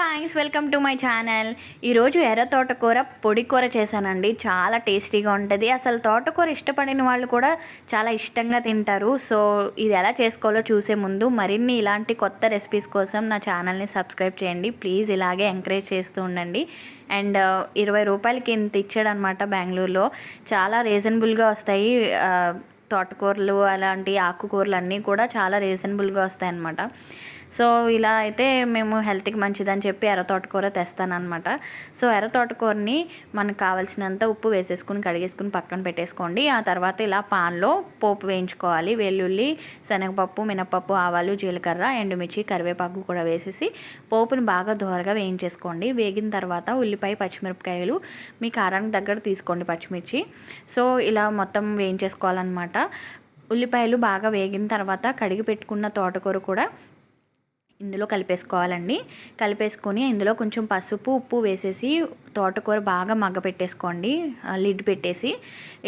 Guys welcome to my channel ఈరోజు ఎర్ర తోటకూర పొడి కూర చేశానండి. చాలా టేస్టీగా ఉంటుంది. అసలు తోటకూర ఇష్టపడిన వాళ్ళు కూడా చాలా ఇష్టంగా తింటారు. సో ఇది ఎలా చేసుకోవాలో చూసే ముందు మరిన్ని ఇలాంటి కొత్త రెసిపీస్ కోసం నా ఛానల్ని సబ్స్క్రైబ్ చేయండి. ప్లీజ్ ఇలాగే ఎంకరేజ్ చేస్తూ ఉండండి. అండ్ uh, ఇరవై రూపాయలకి ఇంత ఇచ్చాడనమాట బెంగళూరులో. చాలా రీజనబుల్గా వస్తాయి. తోటకూరలు అలాంటి ఆకుకూరలు అన్నీ కూడా చాలా రీజనబుల్గా వస్తాయి అన్నమాట సో ఇలా అయితే మేము హెల్త్కి మంచిదని చెప్పి ఎర్ర తోటకూర తెస్తానమాట సో ఎర్ర తోటకూరని మనకు కావాల్సినంత ఉప్పు వేసేసుకుని కడిగేసుకుని పక్కన పెట్టేసుకోండి. ఆ తర్వాత ఇలా పాన్లో పోపు వేయించుకోవాలి. వెల్లుల్లి శనగపప్పు మినపప్పు ఆవాలు జీలకర్ర ఎండుమిర్చి కరివేపాకు కూడా వేసేసి పోపుని బాగా దోరగా వేయించేసుకోండి. వేగిన తర్వాత ఉల్లిపాయ పచ్చిమిరపకాయలు మీ కారానికి దగ్గర తీసుకోండి పచ్చిమిర్చి. సో ఇలా మొత్తం వేయించేసుకోవాలన్నమాట. ఉల్లిపాయలు బాగా వేగిన తర్వాత కడిగి పెట్టుకున్న తోటకూర కూడా ఇందులో కలిపేసుకోవాలండి. కలిపేసుకొని ఇందులో కొంచెం పసుపు ఉప్పు వేసేసి తోటకూర బాగా మగ్గ పెట్టేసుకోండి లిడ్ పెట్టేసి.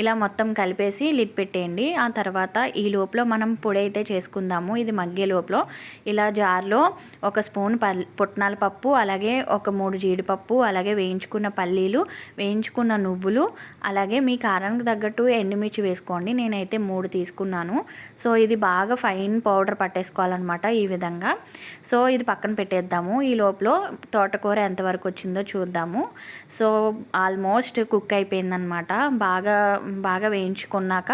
ఇలా మొత్తం కలిపేసి లిడ్ పెట్టేయండి. ఆ తర్వాత ఈ లోపల మనం పొడి అయితే చేసుకుందాము. ఇది మగ్గే లోపల. ఇలా జార్లో ఒక స్పూన్ పల్ పుట్నాల పప్పు అలాగే ఒక మూడు జీడిపప్పు అలాగే వేయించుకున్న పల్లీలు వేయించుకున్న నువ్వులు అలాగే మీ కారానికి తగ్గట్టు ఎండుమిర్చి వేసుకోండి. నేనైతే మూడు తీసుకున్నాను. సో ఇది బాగా ఫైన్ పౌడర్ పట్టేసుకోవాలన్నమాట ఈ విధంగా. సో ఇది పక్కన పెట్టేద్దాము. ఈ లోపల తోటకూర ఎంతవరకు వచ్చిందో చూద్దాము. సో ఆల్మోస్ట్ కుక్ అయిపోయిందనమాట. బాగా బాగా వేయించుకున్నాక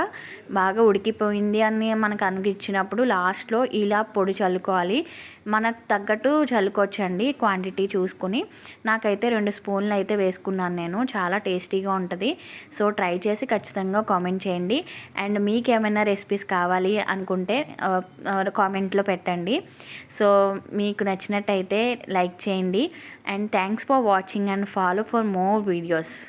బాగా ఉడికిపోయింది అని మనకు అనిపించినప్పుడు లాస్ట్లో ఇలా పొడి చల్లుకోవాలి. మనకు తగ్గట్టు చల్లుకోవచ్చండి క్వాంటిటీ చూసుకుని. నాకైతే రెండు స్పూన్లు అయితే వేసుకున్నాను నేను. చాలా టేస్టీగా ఉంటుంది. సో ట్రై చేసి ఖచ్చితంగా కామెంట్ చేయండి. అండ్ మీకు ఏమైనా రెసిపీస్ కావాలి అనుకుంటే కామెంట్లో పెట్టండి. సో మీకు నచ్చినట్టయితే లైక్ చేయండి. And thanks for watching and follow for more videos.